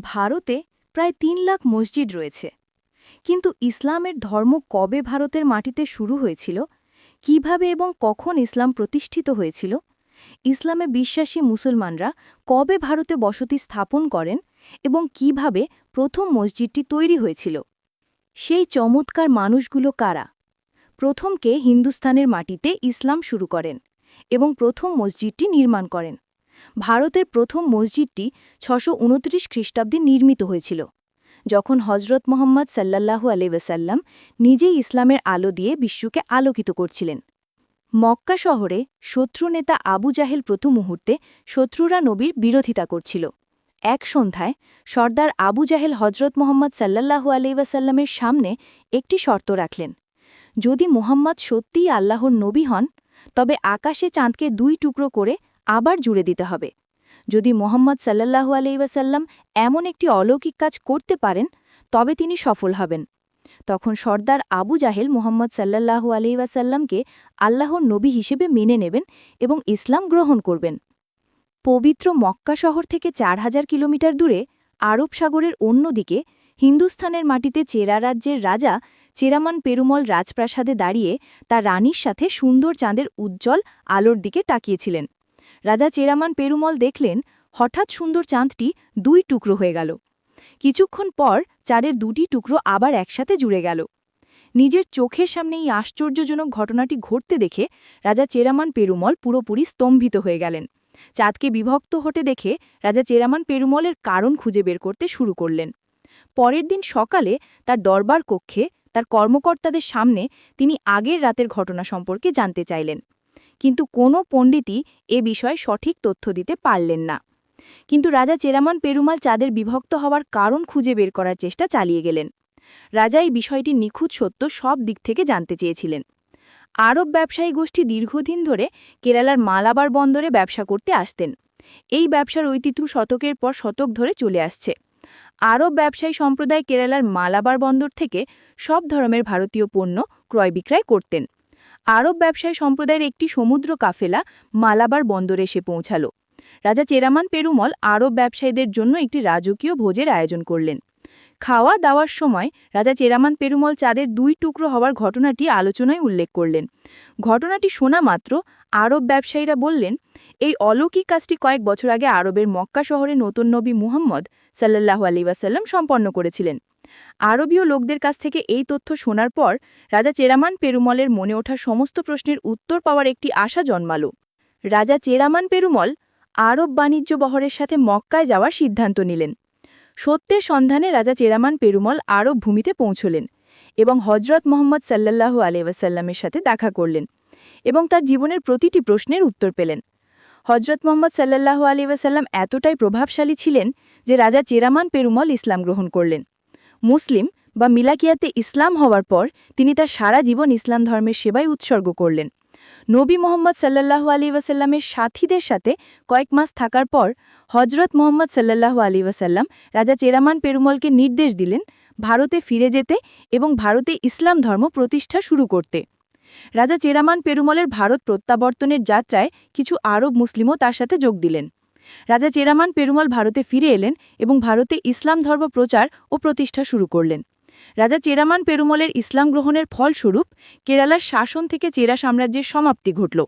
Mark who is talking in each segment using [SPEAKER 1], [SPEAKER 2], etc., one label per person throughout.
[SPEAKER 1] ভারতে প্রায় তিন লাখ মসজিদ রয়েছে। কিন্তু ইসলামের ধর্ম কবে ভারতের মাটিতে শুরু হয়েছিল? কীভাবে এবং কখন ইসলাম প্রতিষ্ঠিত হয়েছিল? ইসলামে বিশ্বাসী মুসলমানরা কবে ভারতে বসতি স্থাপন করেন এবং কীভাবে প্রথম মসজিদটি তৈরি হয়েছিল? সেই চমৎকার মানুষগুলো কারা? প্রথমকে হিন্দুস্তানের মাটিতে ইসলাম শুরু করেন এবং প্রথম মসজিদটি নির্মাণ করেন। ভারতের প্রথম মসজিদটি ছশো উনত্রিশ খ্রিস্টাব্দে নির্মিত হয়েছিল, যখন হজরত মোহাম্মদ সাল্লাল্লাহু আলিবাসাল্লাম নিজেই ইসলামের আলো দিয়ে বিশ্বকে আলোকিত করছিলেন। মক্কা শহরে শত্রু নেতা আবু জাহেল প্রথম মুহূর্তে শত্রুরা নবীর বিরোধিতা করছিল। এক সন্ধ্যায় সর্দার আবু জাহেল হজরত মোহাম্মদ সাল্লাল্লাহু আলিবাসাল্লামের সামনে একটি শর্ত রাখলেন, যদি মোহাম্মদ সত্যিই আল্লাহর নবী হন, তবে আকাশে চাঁদকে দুই টুকরো করে আবার জুড়ে দিতে হবে। যদি মোহাম্মদ সাল্লাহু আলাইসাল্লাম এমন একটি অলৌকিক কাজ করতে পারেন, তবে তিনি সফল হবেন। তখন সর্দার আবু জাহেল মোহাম্মদ সাল্লাহু আলাইসাল্লামকে আল্লাহর নবী হিসেবে মেনে নেবেন এবং ইসলাম গ্রহণ করবেন। পবিত্র মক্কা শহর থেকে চার হাজার কিলোমিটার দূরে আরব সাগরের অন্যদিকে হিন্দুস্থানের মাটিতে চেরা রাজ্যের রাজা চেরামান পেরুমল রাজপ্রাসাদে দাঁড়িয়ে তার রানীর সাথে সুন্দর চাঁদের উজ্জ্বল আলোর দিকে তাকিয়েছিলেন। রাজা চেরামান পেরুমল দেখলেন, হঠাৎ সুন্দর চাঁদটি দুই টুকরো হয়ে গেল। কিছুক্ষণ পর চাঁদের দুটি টুকরো আবার একসাথে জুড়ে গেল। নিজের চোখের সামনে এই আশ্চর্যজনক ঘটনাটি ঘটতে দেখে রাজা চেরামান পেরুমল পুরোপুরি স্তম্ভিত হয়ে গেলেন। চাঁদকে বিভক্ত হতে দেখে রাজা চেরামান পেরুমলের কারণ খুঁজে বের করতে শুরু করলেন। পরের দিন সকালে তার দরবার কক্ষে তার কর্মকর্তাদের সামনে তিনি আগের রাতের ঘটনা সম্পর্কে জানতে চাইলেন। কিন্তু কোনো পণ্ডিতই এ বিষয়ে সঠিক তথ্য দিতে পারলেন না। কিন্তু রাজা চেরামান পেরুমাল চাঁদের বিভক্ত হওয়ার কারণ খুঁজে বের করার চেষ্টা চালিয়ে গেলেন। রাজা এই বিষয়টি নিখুঁত সত্য সব দিক থেকে জানতে চেয়েছিলেন। আরব ব্যবসায়ী গোষ্ঠী দীর্ঘদিন ধরে কেরালার মালাবার বন্দরে ব্যবসা করতে আসতেন। এই ব্যবসার ঐতিহ্য শতকের পর শতক ধরে চলে আসছে। আরব ব্যবসায়ী সম্প্রদায় কেরালার মালাবার বন্দর থেকে সব ধরনের ভারতীয় পণ্য ক্রয় বিক্রয় করতেন। আরব ব্যবসায়ী সম্প্রদায়ের একটি সমুদ্র কাফেলা মালাবার বন্দরে এসে পৌঁছাল। রাজা চেরামান পেরুমল আরব ব্যবসায়ীদের জন্য একটি রাজকীয় ভোজের আয়োজন করলেন। খাওয়া দাওয়ার সময় রাজা চেরামান পেরুমল চাঁদের দুই টুকরো হওয়ার ঘটনাটি আলোচনায় উল্লেখ করলেন। ঘটনাটি শোনা মাত্র আরব ব্যবসায়ীরা বললেন, এই অলৌকিক কাজটি কয়েক বছর আগে আরবের মক্কা শহরে নতুন নবী মুহাম্মদ সাল্লাহু আলী ওয়াসাল্লাম সম্পন্ন করেছিলেন। আরবীয় লোকদের কাছ থেকে এই তথ্য শোনার পর রাজা চেরামান পেরুমলের মনে ওঠা সমস্ত প্রশ্নের উত্তর পাওয়ার একটি আশা জন্মাল। রাজা চেরামান পেরুমল আরব বাণিজ্য বহরের সাথে মক্কায় যাওয়ার সিদ্ধান্ত নিলেন। সত্যের সন্ধানে রাজা চেরামান পেরুমল আরব ভূমিতে পৌঁছলেন এবং হজরত মোহাম্মদ সাল্লাহু আলিয়াসাল্লামের সাথে দেখা করলেন এবং তার জীবনের প্রতিটি প্রশ্নের উত্তর পেলেন। হজরত মোহাম্মদ সাল্লাহু আলিয়াসাল্লাম এতটাই প্রভাবশালী ছিলেন যে রাজা চেরামান পেরুমল ইসলাম গ্রহণ করলেন। মুসলিম বা মিলাকিয়াতে ইসলাম হওয়ার পর তিনি তার সারা জীবন ইসলাম ধর্মের সেবায় উৎসর্গ করলেন। নবী মোহাম্মদ সাল্লাহু আলী ওয়াসাল্লামের সাথীদের সাথে কয়েক মাস থাকার পর হজরত মোহাম্মদ সাল্লাহু আলী ওয়াসাল্লাম রাজা চেরামান পেরুমলকে নির্দেশ দিলেন ভারতে ফিরে যেতে এবং ভারতে ইসলাম ধর্ম প্রতিষ্ঠা শুরু করতে। রাজা চেরামান পেরুমলের ভারত প্রত্যাবর্তনের যাত্রায় কিছু আরব মুসলিমও তার সাথে যোগ দিলেন। রাজা চেরামান পেরুমল ভারতে ফিরে এলেন এবং ভারতে ইসলাম ধর্ম প্রচার ও প্রতিষ্ঠা শুরু করলেন। রাজা চেরামান পেরুমলের ইসলাম গ্রহণের ফলস্বরূপ কেরালার শাসন থেকে চেরা সাম্রাজ্যের সমাপ্তি ঘটল।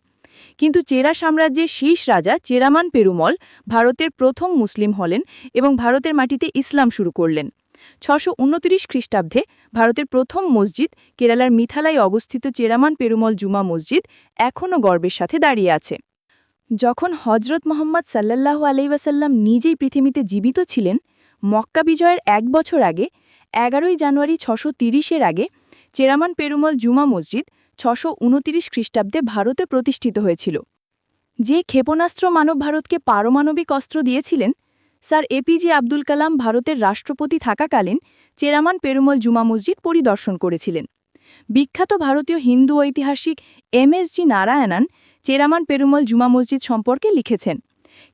[SPEAKER 1] কিন্তু চেরা সাম্রাজ্যের শীষ রাজা চেরামান পেরুমল ভারতের প্রথম মুসলিম হলেন এবং ভারতের মাটিতে ইসলাম শুরু করলেন। ছশো উনত্রিশ খ্রিস্টাব্দে ভারতের প্রথম মসজিদ কেরালার মিথালায় অবস্থিত চেরামান পেরুমল জুমা মসজিদ এখনও গর্বের সাথে দাঁড়িয়ে আছে। যখন হজরত মোহাম্মদ সাল্লাল্লাহু আলাইসাল্লাম নিজেই পৃথিবীতে জীবিত ছিলেন, মক্কা বিজয়ের এক বছর আগে, এগারোই জানুয়ারি ছশো তিরিশের আগে, চেরামান পেরুমল জুমা মসজিদ ছশো উনতিরিশ খ্রিস্টাব্দে ভারতে প্রতিষ্ঠিত হয়েছিল। যে ক্ষেপণাস্ত্র মানব ভারতকে পারমাণবিক অস্ত্র দিয়েছিলেন, স্যার এপিজে আব্দুল কালাম ভারতের রাষ্ট্রপতি থাকাকালীন চেরামান পেরুমল জুমা মসজিদ পরিদর্শন করেছিলেন। বিখ্যাত ভারতীয় হিন্দু ঐতিহাসিক M S G Narayanan Cheraman Perumal জুমা মসজিদ সম্পর্কে লিখেছেন।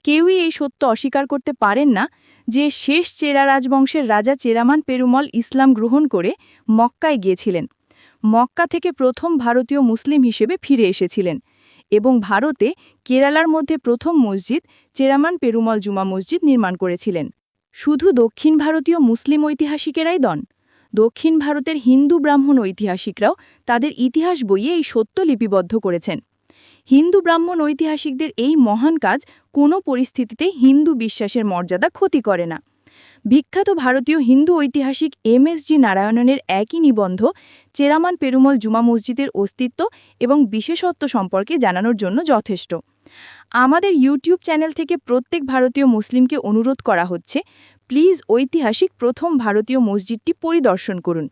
[SPEAKER 1] কেউই এই সত্য অস্বীকার করতে পারেন না যে শেষ চেরা রাজবংশের রাজা চেরামান পেরুমল ইসলাম গ্রহণ করে মক্কায় গিয়েছিলেন। মক্কা থেকে প্রথম ভারতীয় মুসলিম হিসেবে ফিরে এসেছিলেন এবং ভারতে কেরালার মধ্যে প্রথম মসজিদ চেরামান পেরুমল জুমা মসজিদ নির্মাণ করেছিলেন। শুধু দক্ষিণ ভারতীয় মুসলিম ঐতিহাসিকেরাই দন দক্ষিণ ভারতের হিন্দু ব্রাহ্মণ ঐতিহাসিকরাও তাদের ইতিহাস বইয়ে এই সত্য লিপিবদ্ধ করেছেন। হিন্দু ব্রাহ্মণ ঐতিহাসিকদের এই মহান কাজ কোনো পরিস্থিতিতে হিন্দু বিশ্বাসের মর্যাদা ক্ষতি করে না। বিখ্যাত ভারতীয় হিন্দু ঐতিহাসিক এম এস জি নারায়ণনের একই নিবন্ধ চেরামান পেরুমল জুমা মসজিদের অস্তিত্ব এবং বিশেষত্ব সম্পর্কে জানানোর জন্য যথেষ্ট। আমাদের ইউটিউব চ্যানেল থেকে প্রত্যেক ভারতীয় মুসলিমকে অনুরোধ করা হচ্ছে, প্লিজ ঐতিহাসিক প্রথম ভারতীয় মসজিদটি পরিদর্শন করুন।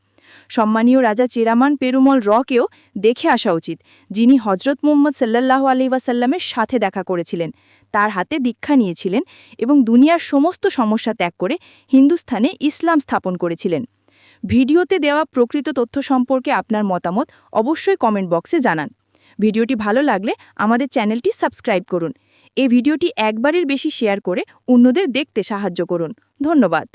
[SPEAKER 1] সম্মানীয় রাজা চেরামান পেরুমল রকেও দেখে আসা উচিত, যিনি হজরত মোহাম্মদ সাল্লাল্লাহু আলি ওয়াসাল্লামের সাথে দেখা করেছিলেন। তার হাতে দীক্ষা নিয়েছিলেন এবং দুনিয়ার সমস্ত সমস্যা ত্যাগ করে হিন্দুস্থানে ইসলাম স্থাপন করেছিলেন। ভিডিওতে দেওয়া প্রকৃত তথ্য সম্পর্কে আপনার মতামত অবশ্যই কমেন্ট বক্সে জানান। ভিডিওটি ভালো লাগলে আমাদের চ্যানেলটি সাবস্ক্রাইব করুন। এই ভিডিওটি একবারের বেশি শেয়ার করে অন্যদের দেখতে সাহায্য করুন। ধন্যবাদ।